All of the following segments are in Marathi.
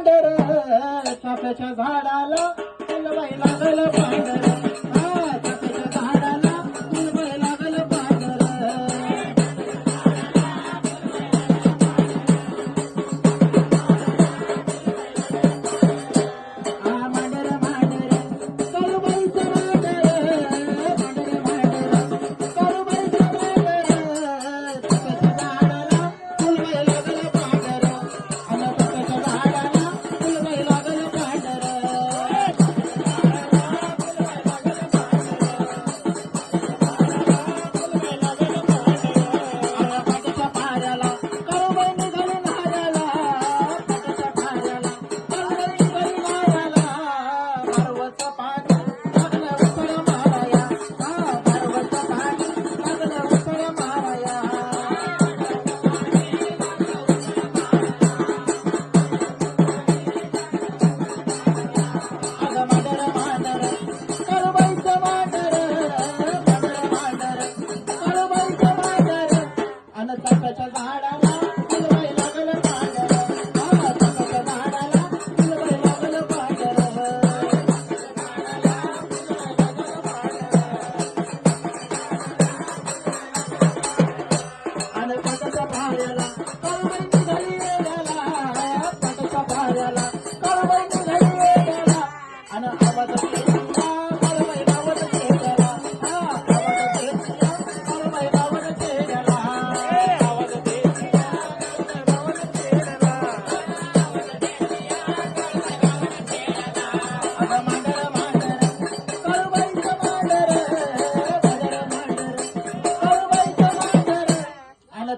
पांढर चाफ्याच्या झाडाला फुलबाई लागल पांढर. Papa.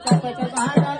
चप्पल चप्पल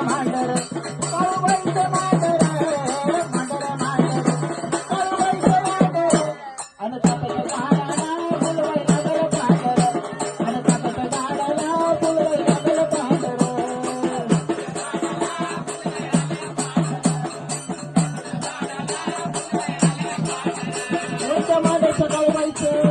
Later.